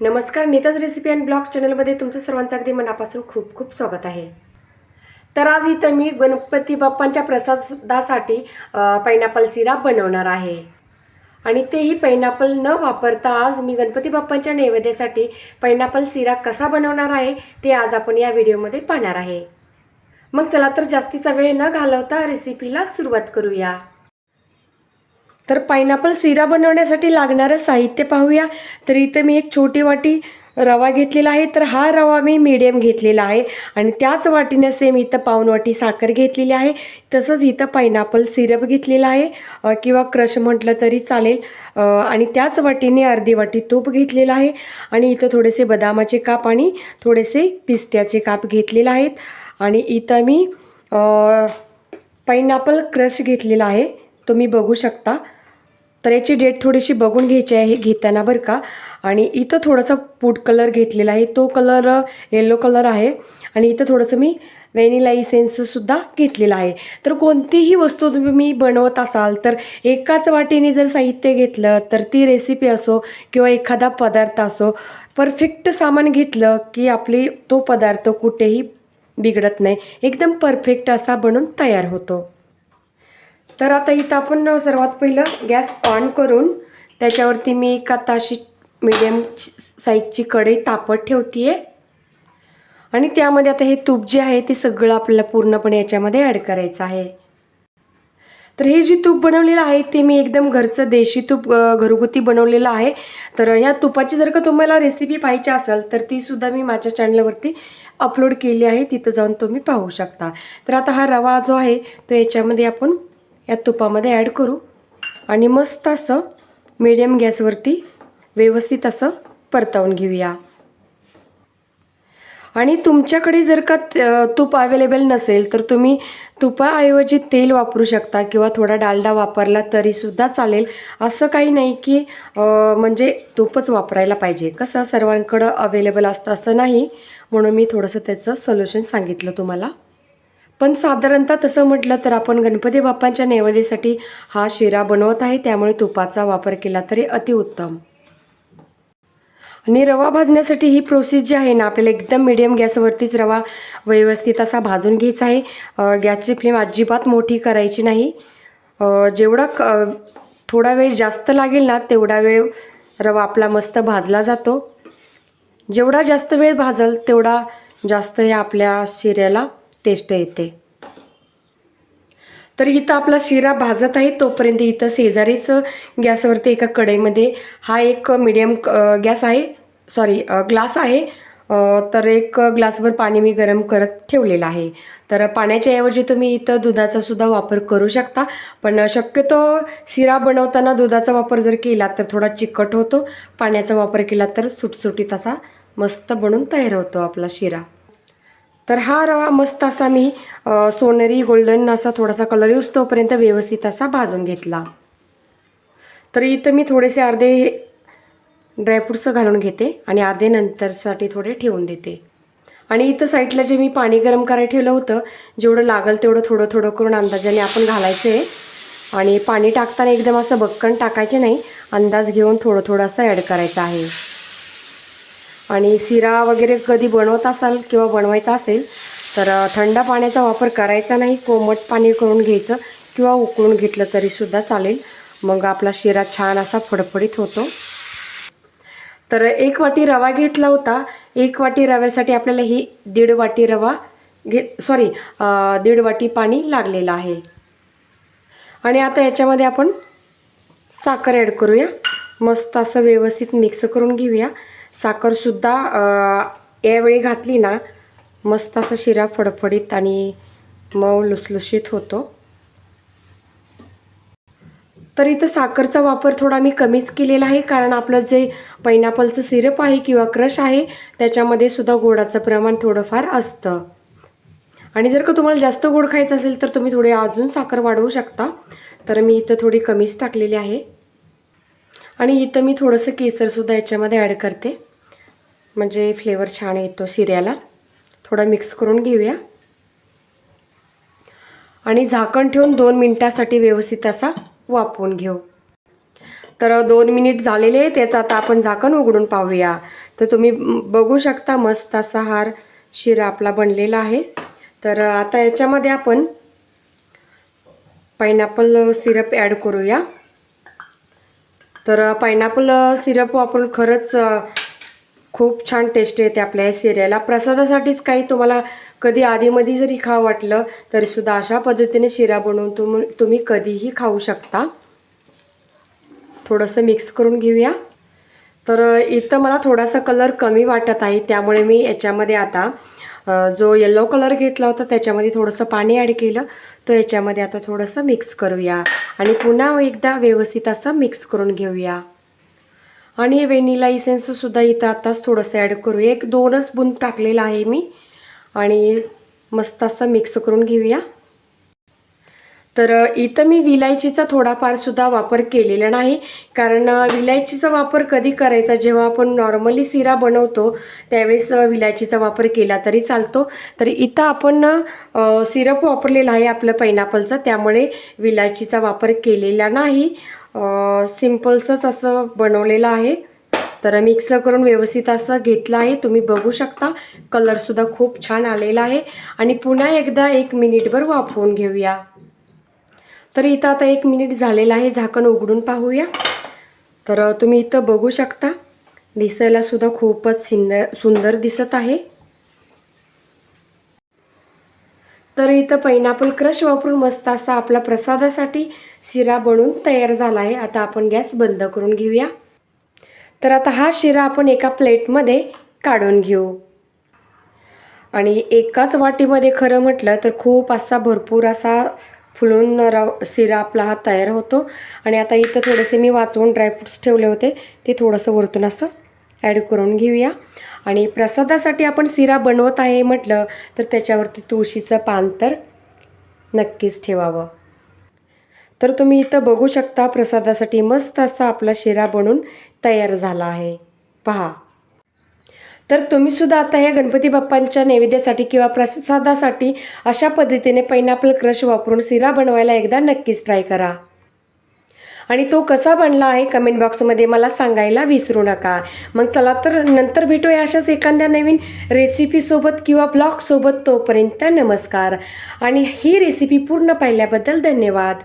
नमस्कार Nita's recipe and blog चॅनलमध्ये तुमचं सर्वांचं अगदी मनापासून खूप खूप स्वागत आहे. तर आज इथं मी गणपती बाप्पांच्या प्रसादासाठी पायनॅपल सिराप बनवणार आहे. आणि तेही पायनॅपल न वापरता आज मी गणपती बाप्पांच्या नैवेद्यासाठी पायनॅपल सिराप कसा बनवणार आहे ते आज आपण या व्हिडिओमध्ये पाहणार आहे. मग चला तर जास्तीचा वेळ न घालवता रेसिपीला सुरुवात करूया. तर पायनॅपल सिरा बनवण्यासाठी लागणारं साहित्य पाहूया. तर इथं मी एक छोटी वाटी रवा घेतलेला आहे. तर हा रवा मी मीडियम घेतलेला आहे. आणि त्याच वाटीनं सेम इथं पाऊन वाटी साखर घेतलेली आहे. तसंच इथं पायनॅपल सिरप घेतलेला आहे. किंवा क्रश म्हटलं तरी चालेल. आणि त्याच वाटीने अर्धी वाटी तूप घेतलेलं आहे. आणि इथं थोडेसे बदामाचे काप आणि थोडेसे पिस्त्याचे काप घेतलेले आहेत. आणि इथं मी पायनॅपल क्रश घेतलेला आहे. तुम्ही बघू शकता. तर याची डेट थोडीशी बघून घ्यायची आहे घेताना बरं का. आणि इथं थोडासा फूड कलर घेतलेला आहे. तो कलर येलो कलर आहे. आणि इथं थोडंसं मी व्हॅनिला इसेन्ससुद्धा घेतलेला आहे. तर कोणतीही वस्तू तुम्ही बनवत असाल तर एकाच वाटीने जर साहित्य घेतलं तर ती रेसिपी असो किंवा एखादा पदार्थ असो परफेक्ट सामान घेतलं की आपली तो पदार्थ कुठेही बिघडत नाही. एकदम परफेक्ट असा बनून तयार होतो. तर आता इथं आपण सर्वात पहिलं गॅस ऑन करून त्याच्यावरती मी एक आता अशी मिडियम साईजची कढई तापत ठेवते आहे आणि त्यामध्ये आता हे तूप जे आहे ते सगळं आपल्याला पूर्णपणे याच्यामध्ये ॲड करायचं आहे. तर हे जे तूप बनवलेलं आहे ते मी एकदम घरचं देशी तूप घरगुती बनवलेलं आहे. तर ह्या तुपाची जर का तुम्हाला रेसिपी पाहिजे असेल तर ती सुद्धा मी माझ्या चॅनलवरती अपलोड केली आहे. तिथं जाऊन तुम्ही पाहू शकता. तर आता हा रवा जो आहे तो याच्यामध्ये आपण या तुपामध्ये ॲड करू. आणि मस्त असं मिडियम गॅसवरती व्यवस्थित असं परतावून घेऊया. आणि तुमच्याकडे जर का तूप अवेलेबल नसेल तर तुम्ही तुपाऐवजी तेल वापरू शकता किंवा थोडा डालडा वापरला तरीसुद्धा चालेल. असं काही नाही की म्हणजे तूपच वापरायला पाहिजे. कसं सर्वांकडं अवेलेबल असतं असं नाही. म्हणून मी थोडंसं त्याचं सोल्युशन सांगितलं तुम्हाला. पण साधारणतः तसं म्हटलं तर आपण गणपती बाप्पांच्या नैवेद्यासाठी हा शिरा बनवत आहे त्यामुळे तुपाचा वापर केला तरी अतिउत्तम आणि रवा भाजण्यासाठी ही प्रोसेस जी आहे ना आपल्याला एकदम मिडियम गॅसवरतीच रवा व्यवस्थित असा भाजून घ्यायचा आहे. गॅसची फ्लेम अजिबात मोठी करायची नाही. जेवढा क थोडा वेळ जास्त लागेल ना तेवढा वेळ रवा आपला मस्त भाजला जातो. जेवढा जास्त वेळ भाजल तेवढा जास्त हे आपल्या शिऱ्याला टेस्ट येते. तर इथं आपला शिरा भाजत आहे तोपर्यंत इथं शेजारीच गॅसवरती एका कढईमध्ये हा एक मिडियम गॅस आहे सॉरी ग्लास आहे. तर एक ग्लासभर पाणी मी गरम करत ठेवलेलं आहे. तर पाण्याच्या ऐवजी तुम्ही इथं दुधाचा सुद्धा वापर करू शकता पण शक्यतो शिरा बनवताना दुधाचा वापर जर केला तर थोडा चिकट होतो. पाण्याचा वापर केला तर सुटसुटीत असा मस्त बनून तयार होतो आपला शिरा. तर हा रवा मस्त असा मी सोनेरी गोल्डन असा थोडासा कलर येऊस तोपर्यंत व्यवस्थित असा भाजून घेतला. तर इथं मी थोडेसे अर्धे ड्रायफ्रुट्स घालून घेते आणि अर्धे नंतरसाठी थोडे ठेवून देते. आणि इथं साईडला जे मी पाणी गरम करायला ठेवलं होतं जेवढं लागेल तेवढं थोडं थोडं करून अंदाजाने आपण घालायचं. आहे आणि पाणी टाकताना एकदम असं बक्कन टाकायचे नाही अंदाज घेऊन थोडं थोडं असं ॲड करायचं आहे. आणि शिरा वगैरे कधी बनवत असाल किंवा बनवायचा असेल तर थंड पाण्याचा वापर करायचा नाही. कोमट पाणी करून घ्यायचं किंवा उकळून घेतलं तरीसुद्धा चालेल. मग आपला शिरा छान असा फडफडीत होतो. तर एक वाटी रवा घेतला होता. एक वाटी रव्यासाठी आपल्याला ही दीड वाटी रवा घे सॉरी दीड वाटी पाणी लागलेलं आहे. आणि आता याच्यामध्ये आपण साखर ॲड करूया. मस्त असं व्यवस्थित मिक्स करून घेऊया. साखरसुद्धा यावेळी घातली ना मस्त असं शिरा फडफडीत आणि मऊ लुसलुशीत होतो. तर इथं साखरचा वापर थोडा मी कमीच केलेला आहे कारण आपलं जे पायनॅपलचं सिरप आहे किंवा क्रश आहे त्याच्यामध्ये सुद्धा गोडाचं प्रमाण थोडंफार असतं. आणि जर का तुम्हाला जास्त गोड खायचं असेल तर तुम्ही थोडे अजून साखर वाढवू शकता. तर मी इथं थोडी कमीच टाकलेली आहे. आणि इथं मी थोडंसं केसरसुद्धा याच्यामध्ये ॲड करते. म्हणजे फ्लेवर छान येतो शिऱ्याला. थोडा मिक्स करून घेऊया. आणि झाकण ठेवून दोन मिनटासाठी व्यवस्थित असा वापवून घेऊ. तर दोन मिनिट झालेले आहे त्याचं आता आपण झाकण उघडून पाहूया. तर तुम्ही बघू शकता मस्त असा हार शिरा आपला बनलेला आहे. तर आता याच्यामध्ये आपण पायनॅपल सिरप ॲड करूया. तर पायनॅपल सिरप वापरून खरंच खूप छान टेस्ट येते आपल्या या सिरियाला प्रसादासाठीच काही तुम्हाला कधी आधीमध्ये जरी खावं वाटलं तरीसुद्धा अशा पद्धतीने शिरा बनवून तुम तुम्ही कधीही खाऊ शकता. थोडंसं मिक्स करून घेऊया. तर इथं मला थोडासा कलर कमी वाटत आहे त्यामुळे मी याच्यामध्ये आता जो येल्लो कलर घेतला होता त्याच्यामध्ये थोडंसं पाणी ॲड केलं. तो याच्यामध्ये आता थोडंसं मिक्स करूया. आणि पुन्हा एकदा व्यवस्थित असं मिक्स करून घेऊया. आणि वेनिला इसेन्ससुद्धा इथं आताच थोडंसं ॲड करूया. एक दोनच बुंद टाकलेलं आहे मी. आणि मस्त असं मिक्स करून घेऊया. तर इथं मी विलायचीचा थोडाफार सुद्धा वापर केलेला नाही. कारण विलायचीचा वापर कधी करायचा? जेव्हा आपण नॉर्मली सिरा बनवतो त्यावेळेस विलायचीचा वापर केला तरी चालतो. तर इथं आपण सिरप वापरलेला आहे आपलं पायनॅपलचं त्यामुळे विलायचीचा वापर केलेला नाही. सिम्पल्सच असं बनवलेलं आहे. तर मिक्स करून व्यवस्थित असं घेतलं आहे. तुम्ही बघू शकता. कलरसुद्धा खूप छान आलेला आहे. आणि पुन्हा एकदा एक मिनिटभर वाफवून घेऊया. तर इथं आता एक मिनिट झालेलं आहे झाकण उघडून पाहूया. तर तुम्ही इथं बघू शकता. दिसायला सुद्धा खूपच सुंदर सुंदर दिसत आहे. तर इथं पैनापल क्रश वापरून मस्त असा आपला प्रसादासाठी शिरा बनवून तयार झाला आहे. आता आपण गॅस बंद करून घेऊया. तर आता हा शिरा आपण एका प्लेटमध्ये काढून घेऊ. आणि एकाच वाटीमध्ये खरं म्हटलं तर खूप असा भरपूर असा फुलून रव शिरा आपला हा तयार होतो. आणि आता इथं थोडेसे मी वाचवून ड्रायफ्रुट्स ठेवले होते. ते थोडंसं वरतून असं ॲड करून घेऊया. आणि प्रसादासाठी आपण शिरा बनवत आहे म्हटलं तर त्याच्यावरती तुळशीचं पान तर नक्कीच ठेवावं. तर तुम्ही इथं बघू शकता प्रसादासाठी मस्त असा आपला शिरा बनून तयार झाला आहे. पहा. तर तुम्ही सुद्धा आता या गणपती बाप्पांच्या नैवेद्यासाठी किंवा प्रसादासाठी अशा पद्धतीने पैनॅपल क्रश वापरून शिरा बनवायला एकदा नक्कीच ट्राय करा. आणि तो कसा बनला आहे कमेंट बॉक्समध्ये मला सांगायला विसरू नका. मग चला तर नंतर भेटूया अशाच एखाद्या नवीन रेसिपीसोबत किंवा ब्लॉगसोबत तोपर्यंत नमस्कार. आणि ही रेसिपी पूर्ण पाहिल्याबद्दल धन्यवाद.